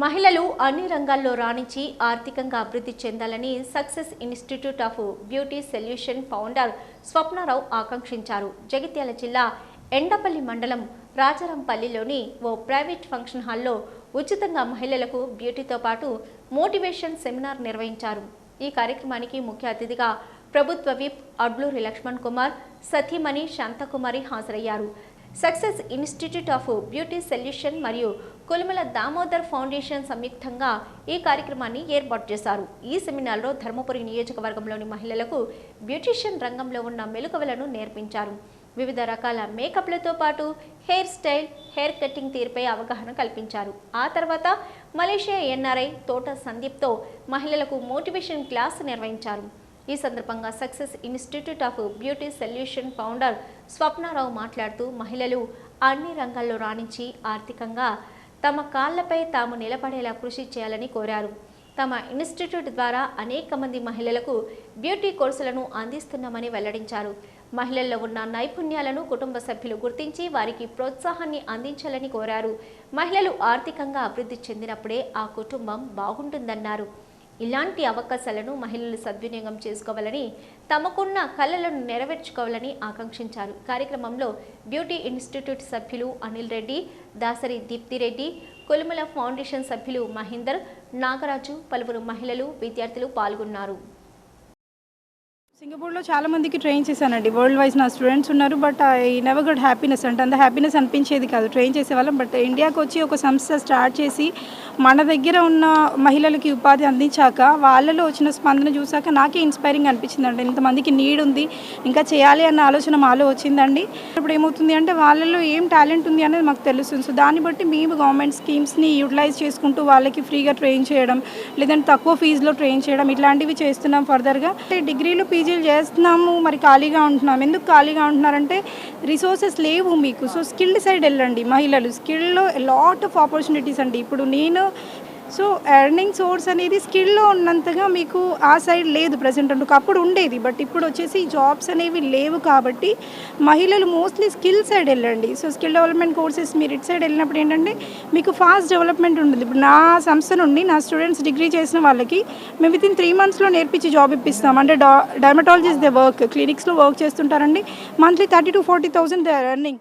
మహిళలు అన్ని రంగాల్లో రాణించి ఆర్థికంగా అభివృద్ధి చెందాలని success institute of beauty solution founder Swapna Rao ఆకాంక్షించారు. జగిత్యాల జిల్లా ఎండపల్లి మండలం రాజారంపల్లిలోని ఓ ప్రైవేట్ ఫంక్షన్ హాల్లో ఉచితంగా మహిళలకు బ్యూటీతో పాటు మోటివేషన్ సెమినార్ నిర్వహించారు. ఈ కార్యక్రమానికి ముఖ్య అతిథిగా ప్రభుత్వ విప్ అడ్లూరి లక్ష్మణ్ కుమార్ సతీమణి శాంతకుమారి హాజరయ్యారు. Success institute of beauty solution మరియు కొలిమల దామోదర్ ఫౌండేషన్ సంయుక్తంగా ఈ కార్యక్రమాన్ని ఏర్పాటు చేశారు. ఈ సెమినార్లో ధర్మపురి నియోజకవర్గంలోని మహిళలకు బ్యూటీషియన్ రంగంలో ఉన్న మెలుకవలను నేర్పించారు. వివిధ రకాల మేకప్లతో పాటు హెయిర్ స్టైల్ హెయిర్ కటింగ్ తీరుపై అవగాహన కల్పించారు. ఆ తర్వాత మలేషియా ఎన్ఆర్ఐ తోట సందీప్తో మహిళలకు మోటివేషన్ క్లాస్ నిర్వహించారు. ఈ సందర్భంగా success institute of beauty solution founder Swapna Rao మాట్లాడుతూ మహిళలు అన్ని రంగాల్లో రాణించి ఆర్థికంగా తమ కాళ్ళపై తాము నిలబడేలా కృషి చేయాలని కోరారు. తమ ఇన్స్టిట్యూట్ ద్వారా అనేక మంది మహిళలకు బ్యూటీ కోర్సులను అందిస్తున్నామని వెల్లడించారు. మహిళల్లో ఉన్న నైపుణ్యాలను కుటుంబ సభ్యులు గుర్తించి వారికి ప్రోత్సాహాన్ని అందించాలని కోరారు. మహిళలు ఆర్థికంగా అభివృద్ధి చెందినప్పుడే ఆ కుటుంబం బాగుంటుందన్నారు. ఇలాంటి అవకాశాలను మహిళలు సద్వినియోగం చేసుకోవాలని తమకున్న కళలను నెరవేర్చుకోవాలని ఆకాంక్షించారు. కార్యక్రమంలో బ్యూటీ ఇన్స్టిట్యూట్ సభ్యులు అనిల్ రెడ్డి దాసరి దీప్తిరెడ్డి కొలుముల ఫౌండేషన్ సభ్యులు మహేందర్ నాగరాజు పలువురు మహిళలు విద్యార్థులు పాల్గొన్నారు. సింగపూర్లో చాలా మందికి ట్రైన్ చేశానండి. వరల్డ్ వైజ్ నా స్టూడెంట్స్ ఉన్నారు but I never got happiness అంటే అంత హ్యాపీనెస్ అనిపించేది కాదు ట్రైన్ చేసేవాళ్ళం బట్ ఇండియాకి వచ్చి ఒక సంస్థ స్టార్ట్ చేసి మన దగ్గర ఉన్న మహిళలకి ఉపాధి అందించాక వాళ్ళలో వచ్చిన స్పందన చూసాక నాకే ఇన్స్పైరింగ్ అనిపించింది ఇంతమందికి నీడ్ ఉంది ఇంకా చేయాలి అన్న ఆలోచన మాలో వచ్చిందండి. ఇప్పుడు ఏమవుతుంది అంటే వాళ్ళలో ఏం టాలెంట్ ఉంది అనేది మాకు తెలుస్తుంది. సో దాన్ని బట్టి మేము గవర్నమెంట్ స్కీమ్స్ని యూటిలైజ్ చేసుకుంటూ వాళ్ళకి ఫ్రీగా ట్రైన్ చేయడం లేదంటే తక్కువ ఫీజులో ట్రైన్ చేయడం ఇట్లాంటివి చేస్తున్నాం ఫర్దర్గా డిగ్రీలు పీజీ పీజీలు చేస్తున్నాము మరి ఖాళీగా ఉంటున్నాం. ఎందుకు ఖాళీగా ఉంటున్నారంటే రిసోర్సెస్ లేవు మీకు. సో స్కిల్డ్ సైడ్ వెళ్ళండి మహిళలు. స్కిల్లో లాట్ ఆఫ్ ఆపర్చునిటీస్ అండి. ఇప్పుడు నేను సో ఎర్నింగ్ సోర్స్ అనేది స్కిల్లో ఉన్నంతగా మీకు ఆ సైడ్ లేదు ప్రజెంట్ అంటే. అప్పుడు ఉండేది బట్ ఇప్పుడు వచ్చేసి జాబ్స్ అనేవి లేవు కాబట్టి మహిళలు మోస్ట్లీ స్కిల్ సైడ్ వెళ్ళండి. సో స్కిల్ డెవలప్మెంట్ కోర్సెస్ మీరు ఇటు సైడ్ వెళ్ళినప్పుడు ఏంటంటే మీకు ఫాస్ట్ డెవలప్మెంట్ ఉంటుంది. ఇప్పుడు నా సంస్థ నుండి నా స్టూడెంట్స్ డిగ్రీ చేసిన వాళ్ళకి మేము విత్ ఇన్ త్రీ మంత్స్లో నేర్పించి జాబ్ ఇప్పిస్తాం. అంటే డా డర్మటాలజిస్ట్ దే వర్క్ క్లినిక్స్లో వర్క్ చేస్తుంటారండి. Monthly thirty to forty thousand they earning